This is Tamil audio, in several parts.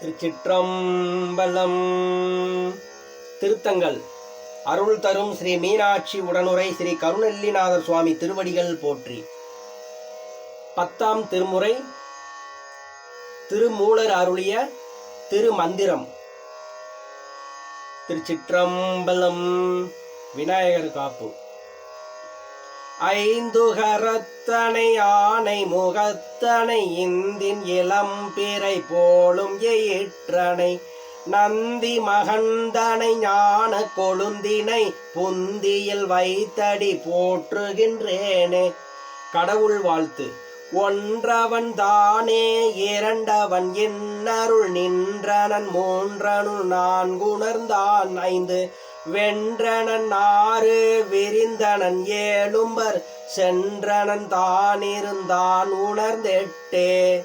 திருச்சிற்றம்பலம். திருத்தங்கள். அருள் தரும் ஸ்ரீ மீனாட்சி உடனுரை ஸ்ரீ கருணெல்லிநாதர் சுவாமி திருவடிகள் போற்றி. பத்தாம் திருமுறை. திருமூலர் அருளிய திருமந்திரம். திருச்சிற்றம்பலம். விநாயகர் காப்பு. ஐந்துகரத்தனை ஆனை முகத்தனை இந்தின் இளம்பிறை போலும் எயிற்றனை நந்தி மகந்தனை ஞான கொழுந்தினை புந்தியில் வைத்தடி போற்றுகின்றேனே. கடவுள் வாழ்த்து. ஒன்றவன் தானே இரண்டவன் என்னருள் நின்றனன் மூன்றனுள் நான்குணர்ந்தான் ஐந்து. வென்றனன் ஆறு விரிந்தனன் ஏழும்பர் சென்றனன் தானிருந்தான் உணர்ந்தெட்டே.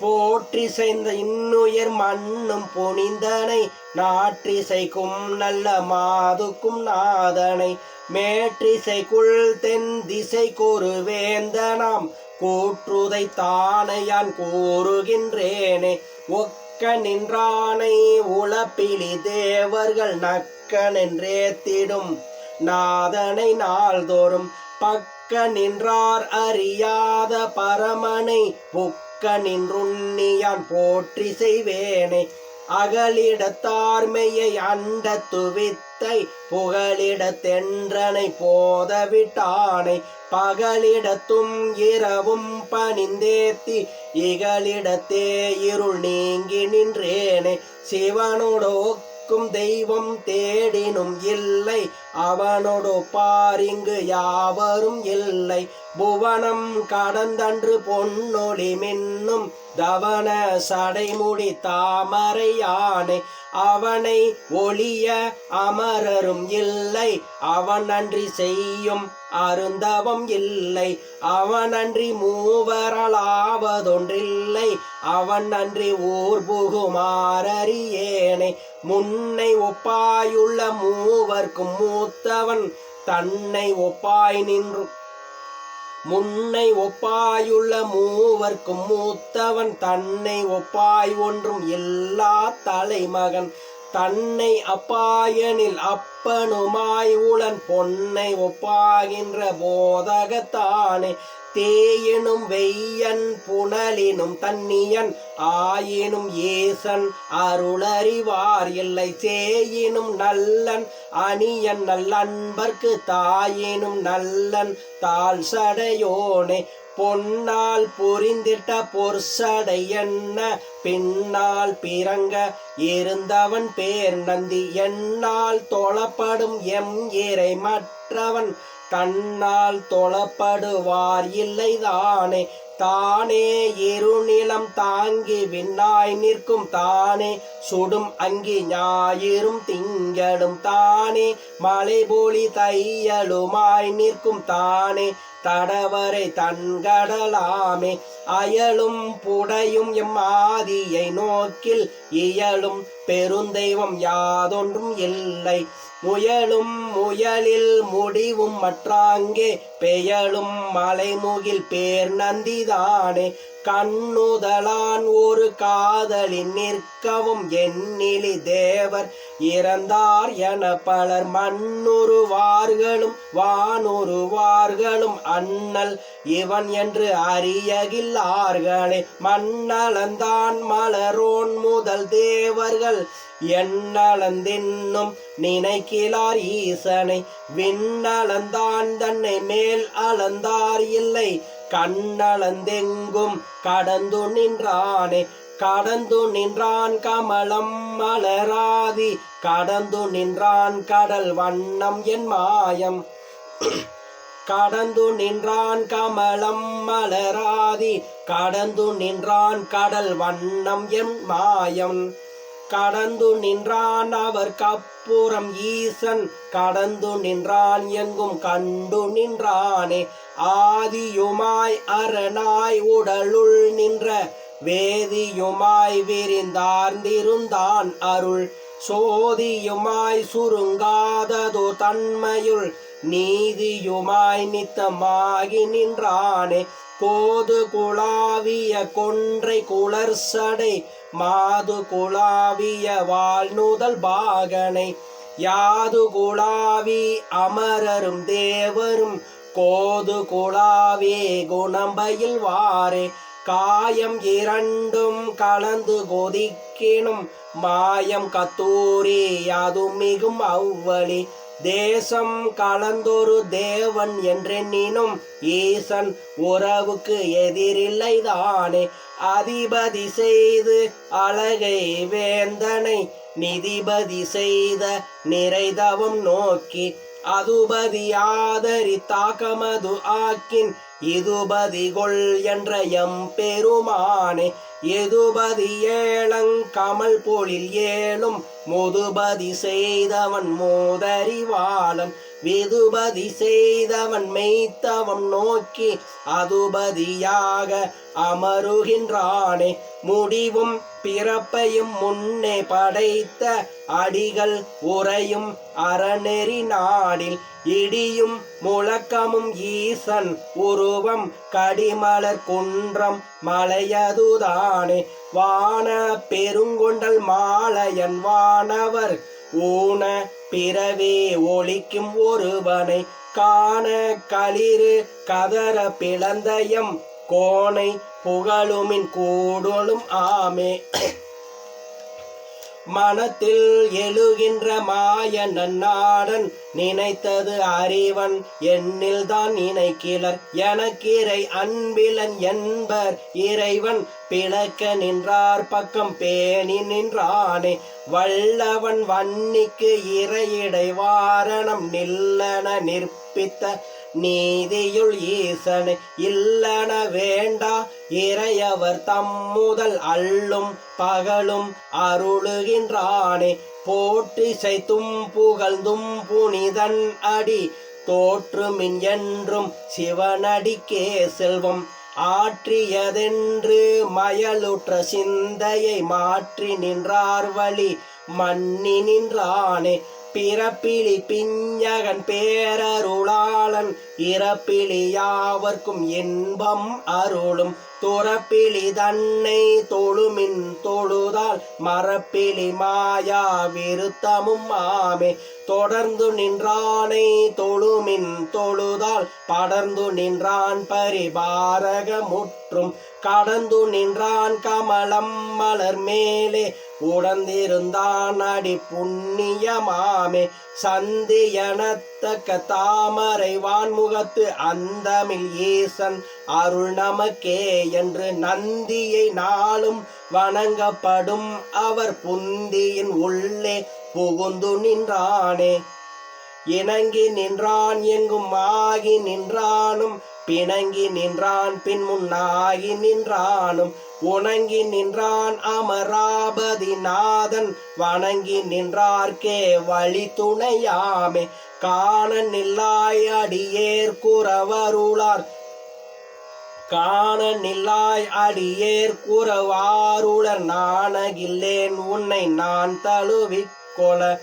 போற்றி செய்த இன்னுயர் மண்ணும் புனிந்தனை நாற்றிசைக்கும் நல்ல மாதுக்கும் நாதனை. மேற்றிசைக்குள் தென் திசை கூறுவேந்தனாம் கூற்றுதை தானையான் கூறுகின்றேனே. ஒக்க நின்றானை உளப்பிலி தேவர்கள் நக்கனென்றேத்திடும் நாதனை நாள்தோறும் பக்க நின்றார் அறியாத பரமனை புக்க நின்றுண்ணியான் போற்றி செய்வேனே. அகலிடத்தார்மையை அண்ட துவித்தை புகலிட தென்றனை போதவிட்டானை. பகலிடத்தும் இரவும் பணிந்தேத்தி இகலிடத்தே இருள் நீங்கி நின்றேனே. சிவனோடோக்கும் தெய்வம் தேடினும் இல்லை. அவனோடு பாரிங்கு யாவரும் இல்லை. புவனம் கடந்தன்று பொன்னொளி மின்னும் தவன சடைமுடி தாமரையானே அவனை ஒளிய அமரரும் இல்லை. அவன் நன்றி செய்யும் அருந்தவம் இல்லை. அவன் அன்றி மூவரலாவதொன்றில்லை. அவன் நன்றி ஊர் புகுமாரறியேனை முன்னை ஒப்பாயுள்ள மூவர்க்கும் மூத்தவன் தன்னை ஒப்பாய் நின்று. முன்னை ஒப்பாயுள்ள மூவர்க்கும் மூத்தவன் தன்னை ஒப்பாய் ஒன்றும் எல்லா தலைமகன். தன்னை அப்பாயனில் அப்பனுமாய் உளன் பொன்னை ஒப்பாகின்ற போதகத்தானே. தேயினும் வெய்யன் புனலினும் தன்னியன் ஆயினும் ஏசன் அருளறிவார் இல்லை சேயினும் நல்லன் அணியன் நல்லன்பர்க்கு தாயினும் நல்லன் தாழ் சடையோனே பொன்னால் புரிந்திட்ட பொற்சடை என்ன? பின்னால் பிறங்க இருந்தவன் பேர் நந்தி. என்னால் தொழப்படும் எம் இறை மற்றவன் தன்னால் தொழப்படுவார் இல்லைதானே? தானே இருநிலம் தாங்கி விண்ணாய் நிற்கும் தானே? சுடும் அங்கி ஞாயிறும் திங்களும் தானே? மலை போலி தையலுமாய் நிற்கும் தானே? தடவரை தன்கடலாமே. அயலும் புடையும் எம் ஆதியை நோக்கில் இயலும் பெருந்தெய்வம் யாதொன்றும் இல்லை. முயலும் முயலில் முடிவும் மற்றாங்கே பெயலும் மலைமுகில் பேர் நந்திதானே. கண்ணுதலா ஒரு காதலின் நிற்கவும் எண்ணிலி தேவர் இறந்தார் என பலர் மண்ணுருவார்களும் வானுருவார்களும் அண்ணல் இவன் என்று அறியகில்லார்களே. மண்ணளந்தான் மலரோன் முதல் தேவர்கள். எண்ணளந்தின்னும் நினைக்கிலார் ஈசனை. விண்ணளந்தான் தன்னை மேல் அளந்தார் இல்லை. கண்ணளந்தெங்கும் கடந்து நின்றானே. கடந்து நின்றான் கமலம் மலராதி. கடந்து நின்றான் கடல் வண்ணம் என் மாயம். கடந்து நின்றான் கமலம் மலராதி. கடந்து நின்றான் கடல் வண்ணம் என் மாயம். கடந்து நின்றான் அவர் கப்புறம் ஈசன். கடந்து நின்றான் எங்கும் கண்டு நின்றானே. ஆதியுமாய் அரணாய் உடலுள் நின்ற வேதியுமாய் விரிந்தார்ந்திருந்தான் அருள். சோதியுமாய் சுருங்காததோ தன்மையுள். நீதியுமாய் நித்தமாகி நின்றானே. போது குழாவிய கொன்றை குளர் சடை மாது குழாவிய வாழ்நுதல் பாகனை. யாது குழாவி அமரரும் தேவரும். கோது குழாவே குணம்பையில் வாரே. காயம் இரண்டும் கலந்து கொதிக்கினும் மாயம் கத்தூரி அது மிகும் அவ்வழி. தேசம் கலந்தொரு தேவன் என்றெண்ணினும் ஈசன் உறவுக்கு எதிரில்லை தானே. அதிபதி செய்து அழகை வேந்தனை நிதிபதி செய்த நிறைதவம் நோக்கி. அதுபதி ஆதரி தாக்கமது ஆக்கின் இதுபதி கொள் என்ற எம் பெருமானே எதுபதி ஏலங் கமல் போலில் ஏழும் முதுபதி செய்தவன் மோதறிவாளன் விதுபதி செய்தவன் மெய்த்தவம் நோக்கி அதுபதியாக அமருகின்றானே முடிவும் பிறப்பையும் முன்னே படைத்த அடிகள் உறையும் அறநெறி நாடில் இடியும் முழக்கமும் ஈசன் உருவம் கடிமலர் குன்றம் மலையதுதானே. வான பெருங்கொண்டல் மாலையன் வானவர் ஊன பிறவே ஒழிக்கும் ஒருவனை காண களிறு கதற பிளந்தயம் கோணை புகழுமின் கூடலும் ஆமே. மனத்தில் எழுகின்ற மாய நன்னாடன் நினைத்தது அறிவன் என்னில் தான் நினைக்கிலர் எனக்கிறை அன்பிலன் என்பர் இறைவன் பிளக்க நின்றார் பக்கம் பேணி நின்றானே. வல்லவன் வன்னிக்கு இறையிடை வாரணம் நில்லன நிற்பித்த நீதியுள் ஈசனை இல்லன வேண்டா இறையவர் தம் முதல் அள்ளும் பகலும் அருளுகின்றானே. போற்றி புகழ்ந்தும் புனிதன் அடி தோற்றுமின் என்றும் சிவனடிக்கே செல்வம். ஆற்றியதென்று மயலுற்ற சிந்தையை மாற்றி நின்றார் வழி மன்னி நின்றானே. பிறப்பிலி பிஞ்சகன் பேரருளாளன். இறப்பிலி யாவர்க்கும் இன்பம் அருளும். துறப்பிலி தன்னை தொழுமின் தொழுதால் மரப்பிலி மாயா விருத்தமும் ஆமே. தொடர்ந்து நின்றானை தொழுமின் தொழுதால் படர்ந்து நின்றான் பரிபாரக முற்றும் கடந்து நின்றான் கமலம் மலர் மேலே உடந்திருந்தான் அடி புண்ணியமாமே சந்தியனத்தக்க தாமரை வான்முகத்து அந்தமில் ஈசன் அருள் நமக்கே என்று நந்தியை நாளும் வணங்கப்படும். அவர் புந்தியின் உள்ளே புகுந்து நின்றானே. இணங்கி நின்றான் எங்கும் ஆகி நின்றானும். பிணங்கி நின்றான் பின் முன்னாகி நின்றானும். உணங்கி நின்றான் அமராபதி நாதன் வணங்கி நின்றார்க்கே வழி துணையாமே காண நில்லாய் அடியேர் குறவருளார். காண நில்லாய் அடியேர் குறவாருளர். நாணகில்லேன் உன்னை நான் தழுவி கொல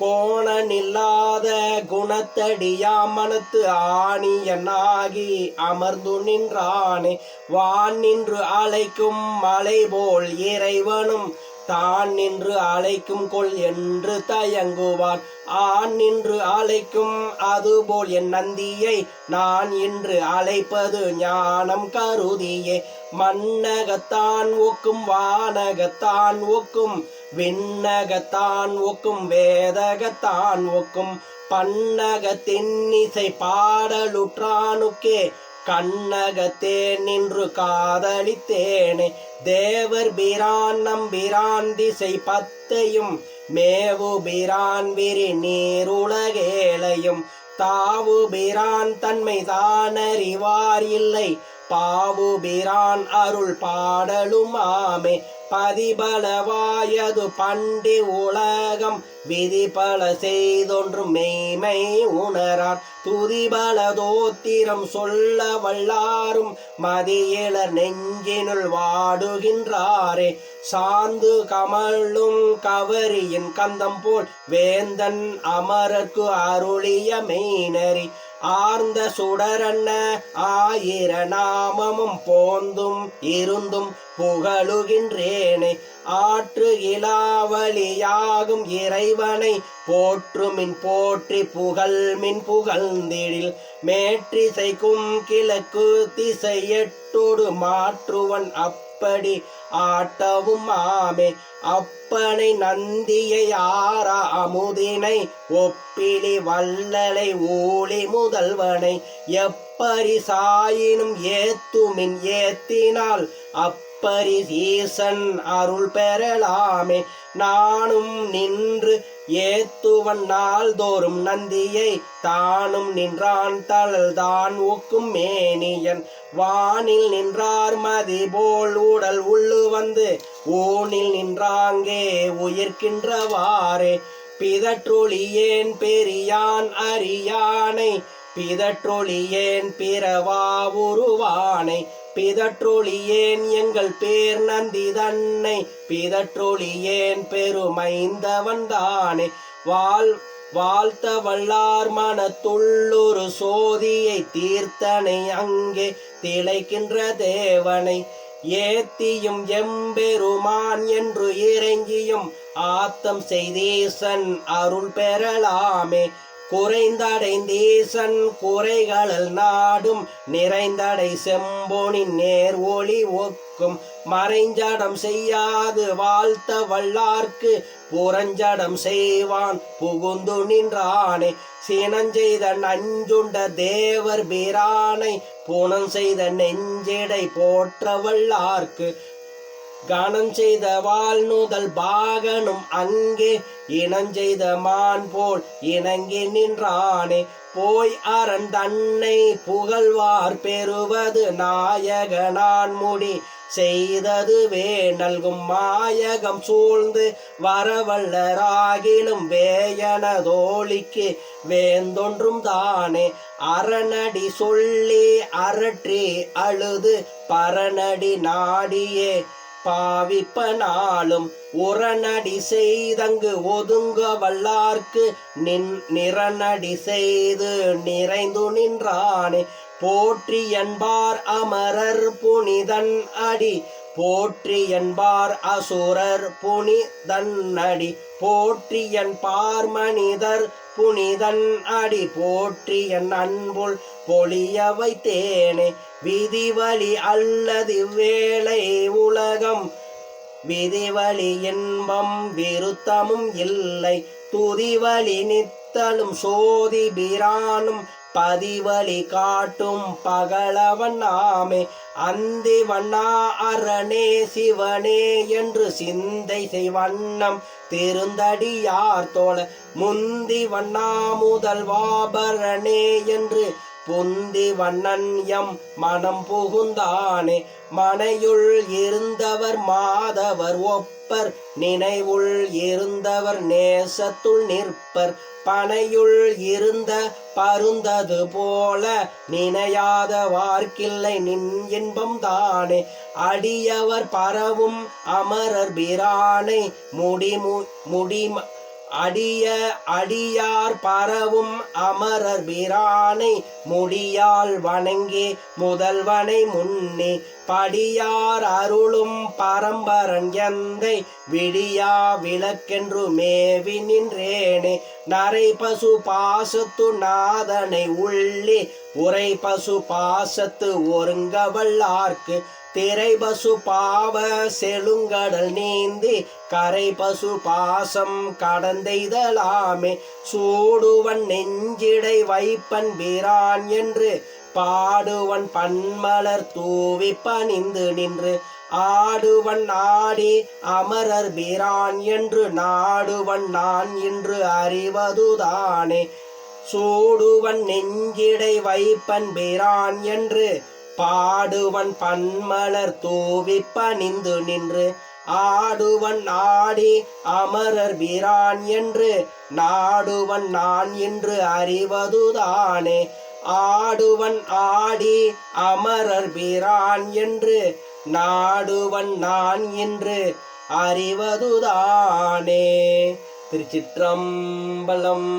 கோணனில்லாத குணத்தடியா மனத்து ஆணியனாகி அமர்ந்து நின்றானே. வான் நின்று அழைக்கும் மலை போல் இறைவனும் தான் நின்று அழைக்கும் கொள் என்று தயங்குவான். ஆண் நின்று அழைக்கும் அதுபோல் என் நந்தியை நான் இன்று அழைப்பது ஞானம் கருதியே. மன்னகத்தான் ஒக்கும் வானகத்தான் ஒக்கும் விண்ணகத்தான் ஒக்கும் வேதகத்தான் ஒக்கும். பன்னக தென்னிசை பாடலுற்றானுக்கே கண்ணகத்தே நின்று காதலித்தேனே. தேவர் பிரான் நம்பிரான் திசை பத்தையும் மேவு பிரான் விரி நீருலகேளையும் தாவு பிரான் தன்மை தானறிவார் இல்லை பாவுபிரான் அருள் அருள் பாடலுமாமே பதிபலவாயது பண்டி உலகம் விதிபல செய்தொன்றும் மெய்மை உணரார். துதிபல தோத்திரம் சொல்ல வல்லாரும் மதியிலர் நெஞ்சினுள் வாடுகின்றாரே. சாந்து கமலும் கவரியின் கந்தம் போல் வேந்தன் அமரர்க்கு அருளிய மெய்நறி. ஆர்ந்த சுடரன்ன ஆயிர நாமமும் போந்தும் இருந்தும் புகழுகின்றேனே. ஆற்றுகிலாவலியாகும் இறைவனை போற்றுமின் போற்றி புகழ்மின் புகழ்ந்திடில். மேற்றிசைக்கும் கிழக்கு திசையட்டோடு மாற்றுவன் அப்படி ஆட்டவும் ஆமே. அப்பனை நந்தியை ஆரா அமுதினை ஒப்பிலி வல்லலை ஊழி முதல்வனை. எப்பரி சாயினும் ஏத்துமின் ஏத்தினால் அப்பரி சீசன் அருள் பெறலாமே. நானும் நின்று ஏத்துவன் நாள்தோறும் நந்தியை தானும் நின்றான் தளல்தான் ஊக்கும் மேனியன். வானில் நின்றார் மதி போல் உடல் உள்ளு வந்து ஊனில் நின்றாங்கே உயிர்க்கின்றவாறே. பிதற்றொழியேன் பெரியான் அரியானை பிதற்றொழியேன் பிறவா உருவானை. பிதற்றொழியேன் எங்கள் பேர் நந்தி தன்னை. பிதற்றொழியேன் பெருமைந்தவன் தானே. வாழ் வாழ்த்த வல்லார் மனத்துள்ளொரு சோதியை தீர்த்தனை அங்கே திளைக்கின்ற தேவனை. ஏத்தியும் எம்பெருமான் என்று இறங்கியும் ஆத்தம் செய்தீசன் அருள் பெறலாமே. குறைந்தடைந்தீசன் குறைகளல் நாடும் நிறைந்தடை செம்போனின் நேர் ஒளி ஒக்கும். மறைஞ்சடம் செய்யாது வாழ்த்த வல்லார்க்கு புறஞ்சடம் செய்வான். புகுந்து நின்றானே சினஞ்செய்த நஞ்சுண்ட தேவர் பிரானை புனம் செய்த நெஞ்செடை போற்ற வல்லார்க்கு கணம் செய்த வாழ்நுதல் பாகனும் அங்கே இனஞ்செய்த மான் போல் இணங்கி நின்றானே. போய் அரண் தன்னை புகழ்வார் பெறுவது நாயகனான் முடி. செய்தது நல்கும் மாயகம் சூழ்ந்து வரவல்லராகிலும் வேயனதோழிக்கு வேந்தொன்றும் தானே. அரணடி சொல்லி அரற்றி அழுது பரணடி நாடியே. பாவிப்பனாலும் உரநடி செய்தங்கு ஒதுங்க வல்லார்க்கு நின் நிறநடி செய்து நிறைந்து நின்றானே. போற்றி என்பார் அமரர் புனிதன் அடி. போற்றி என்பார் அசுரர் புனிதன் அடி. போற்றி என்பார் மனிதர் புனிதன் அடி. போற்றி என் அன்புள் பொழிய வைத்தேனே விதிவழி அல்லது வேளை உலகம். விதிவழி இன்பம் விருத்தமும் இல்லை. துதிவழி நித்தலும் சோதி பிரானும். பதிவழி காட்டும் பகலவன் நாமே. அந்தி வண்ணா அரணே சிவனே என்று சிந்தை செய்வண்ணம் திருந்தடியார் தோழ. முந்தி வண்ணா முதல் வாபரணே என்று பொந்தி வண்ணன் எம் மனம் புகுந்தானே. மனையுள் இருந்தவர் மாதவர் ஒப்பர். நினைவுள் இருந்தவர் நேசத்துள் நிற்பர். பனையுள் இருந்த பருந்தது போல நினையாத வார்க்கில்லை நின் இன்பம் தானே. அடியவர் பரவும் அமரர் பிரானை. முடிமு முடிம அடிய அடியார் பரவும் அமரர் பிரானை முடியால் வணங்கி முதல்வனை முன்னே படியார் அருளும் பரம்பரன் எந்தை விடியா விளக்கென்று மேவி நின்றேனே. நரை பசு பாசத்து நாதனை உள்ளே உரை பசு பாசத்து ஒருங்க வல்லார்க்கு திரை பசு பாவ செழுங்கடல் நீந்தி கரை பசு பாசம் கடந்தெய்தலாமே. சூடுவன் நெஞ்சிடை வைப்பன் வீரான் என்று பாடுவன் பன்மலர் தூவி பணிந்து நின்று. ஆடுவன் ஆடி அமரர் வீரான் என்று நாடுவன் நான் இன்று அறிவதுதானே. சூடுவன் நெஞ்சிடை வைப்பன் வீரான் என்று பாடுவன் பன்மலர் தூவி பணிந்து நின்று ஆடுவன் ஆடி அமரர் பிரான் என்று நாடுவன் நான் என்று அறிவதுதானே. ஆடுவன் ஆடி அமரர் பிரான் என்று நாடுவன் நான் என்று அறிவதுதானே. திருச்சிற்றம்பலம்